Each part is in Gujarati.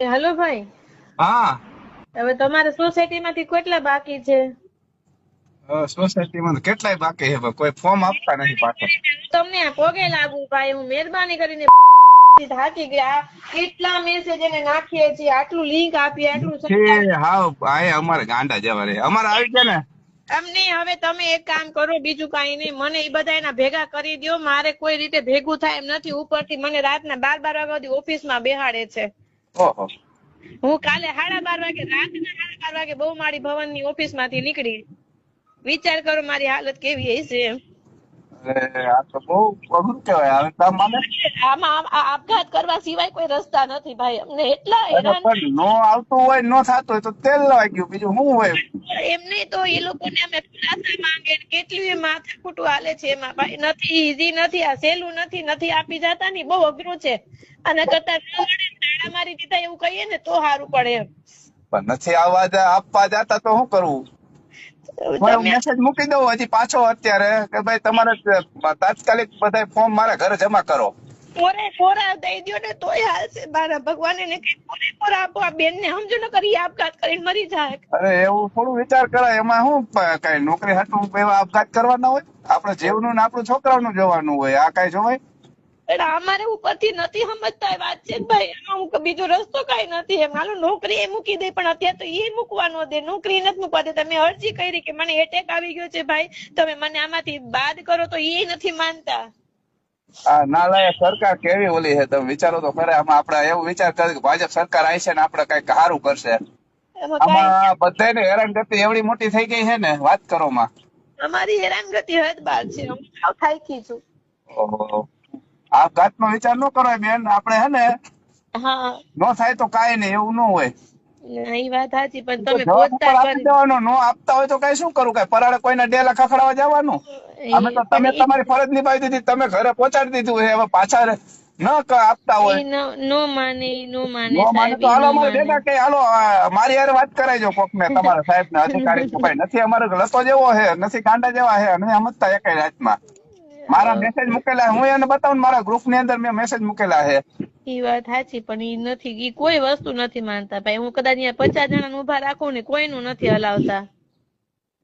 હાલો ભાઈ. હા. હવે તમારે સોસાયટી માંથી કેટલા બાકી છે? સોસાયટીમાં કેટલાય બાકી છે? કોઈ ફોર્મ આપતા નથી પાછા. તમને પગે લાગુ ભાઈ હું મહેરબાની કરીને થાકી ગયા. કેટલા મેસેજ એને નાખીએ છીએ આટલું લિંક આપીએ આટલું હા ભાઈ અમારે ગાંડા જવા રે અમારે આવી ગયા ને? અમને હવે તમે એક કામ કરો બીજું કઈ નહીં. મને એ બધા એના ભેગા કરી દો મારે કોઈ રીતે ભેગું થાય એમ નથી. ઉપરથી મને રાતના બાર બાર વાગ્યા સુધી ઓફિસમાં બેહાડે છે. હું કાલે સાડા બાર વાગે, રાતના સાડા બાર વાગે બહુ મારી ભવનની ઓફિસમાંથી નીકળી. વિચાર કરો મારી હાલત કેવી હશે એમ. આપઘાત કરવા સિવાય કોઈ રસ્તા નથી ભાઈ. અમને એટલા હેરાન નો આવતું હોય નો થતું હોય તો તેલ લવાઈ ગયું. બીજું શું હોય? એમ તો એ લોકોને અમે ખુલાસા માંગે કેટલી માથાકૂટું હાલે છે એમાં ભાઈ. નથી ઈઝી નથી આ સહેલું નથી નથી. આપી જતા ની બહુ અઘરું છે. અને કરતા તાળા મારી દીધા એવું કહીએ ને તો સારું પડે એમ. પણ નથી આવવા આપવા જતા તો શું કરવું? મેસેજ મૂકી દઉં હજી પાછો અત્યારે કે ભાઈ તમારે તાત્કાલિક બધા ફોર્મ મારા ઘરે જમા કરો. પોરે પોરા દઈ દ્યો ને તોય હાલશે. મારા ભગવાન એને કઈ પોરે પોરા આપો. આ બેન ને સમજો ને કરી આપઘાત કરીને મરી જાય. અરે એવું થોડું વિચાર કરાય. એમાં શું કઈ નોકરી હાટું એવા આપઘાત કરવાના હોય? આપણે જીવનું ને આપણું છોકરાઓનું જોવાનું હોય. આ કઈ જોવાય? પણ અમારે ઉપરથી નથી સમજતા વાત છે ભાઈ. આમાં બીજો રસ્તો કઈ નથી. એમ હાલો નોકરી એ મૂકી દે પણ અત્યારે તો એ મૂકવા નો દે. નોકરી નથી મૂકવા દે તમે અરજી કરી કે મને એટેક આવી ગયો છે ભાઈ. તમે મને આમાંથી બાદ કરો તો એ નથી માનતા. આ નાલાયક સરકાર કેવી ઓલી છે? તમે વિચારો તો ખરે. આમાં આપણે એવું વિચાર કરે કે ભાજપ સરકાર આવી છે ને આપણે કંઈક સારું કરશે. એમાં આમાં બધાને હેરાનગતિ એવડી મોટી થઈ ગઈ છે ને વાત કરો માં. અમારી હેરાનગતિ હદ બાર છે. હું થાકી છું. ઓહો. આપઘાત નો વિચાર ન કરો બેન. આપણે હે ને નો થાય તો કાઈ નહીં એવું ન હોય. ના, વાત સાચી પણ તમે જવાબ ઉપર પહોંચતા આપી દેવાનો નો આપતા હોય તો કઈ શું કરું? કઈ પરાળે કોઈને ડેલા ખખડાવા જવાનું? અમે તો તમે તમારી ફરજ નિભાવી દીધી તમે ઘરે પહોંચાડી દીધું હવે પાછા ન ક- આપતા હોય. નો માને નો માને નો માને તો હાલો અમારે મારી યાર વાત કરાવજો કોક ને તમારા સાહેબ ને અધિકારી નથી. અમારે લતો જેવો છે નથી કાંડા જેવા છે અને સમજતા એકેય રાતમાં મારા મેસેજ મુકેલા હું એને બતાવું મારા ગ્રુપની અંદર મેં મેસેજ મુકેલા છે. ઈ વાત સાચી પણ ઈ નથી ઈ કોઈ વસ્તુ નથી માનતા. ભાઈ હું કદાચ અહીંયા પચાસ જણા ઊભા રાખું ને કોઈનું નથી હલાવતા.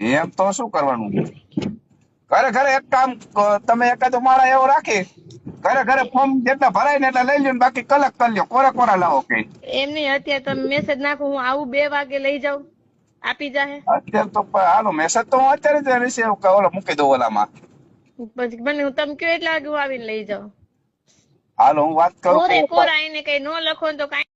એમ તો શું કરવાનું? ઘરે ઘરે એક કામ તમે એકાદો માળા એવો રાખી ઘરે ઘરે ફોર્મ જેટલા ભરાય ને એટલા લઈ લ્યો બાકી કલક કરી લ્યો. કોરા કોરા લાવો કે એમ નહીં અત્યારે તમે મેસેજ નાખો હું આવું બે વાગે લઈ જાઉં. આપી જાહે. અત્યારે તો હાલો મેસેજ તો હું અત્યારે જ ઓલો મૂકી દઉં ઓલામાં. પછી મને હું તમે કયો એટલા વાગે આવીને લઈ જાઓ હાલો હું વાત કરું કોરે કોરા એને કઈ ન લખો તો કાંઈ